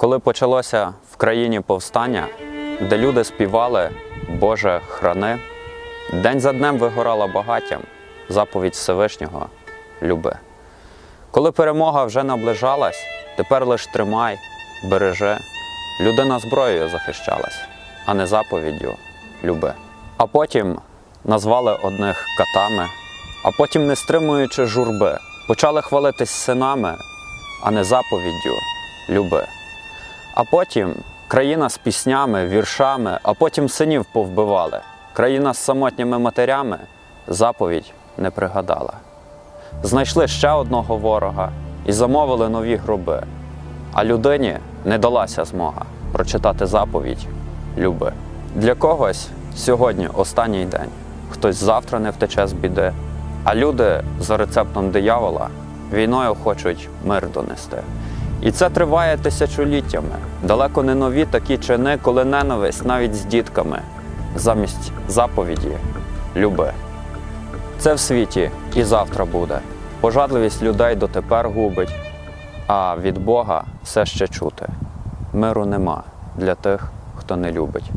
Коли почалося в країні повстання, де люди співали Боже храни, день за днем вигорала багаттям заповідь Всевишнього люби. Коли перемога вже наближалась, тепер лиш тримай, бережи. Людина зброєю захищалась, а не заповіддю люби. А потім назвали одних катами, а потім, не стримуючи журби, почали хвалитись синами, а не заповіддю люби. А потім країна з піснями, віршами, а потім синів повбивали. Країна з самотніми матерями заповідь не пригадала. Знайшли ще одного ворога і замовили нові гроби. А людині не далася змога прочитати заповідь люби. Для когось сьогодні останній день, хтось завтра не втече з біди, а люди за рецептом диявола війною хочуть мир донести. І це триває тисячоліттями. Далеко не нові такі чини, коли ненависть навіть з дітками, замість заповіді люби. Це в світі і завтра буде. Пожадливість людей дотепер губить, а від Бога все ще чути. Миру нема для тих, хто не любить.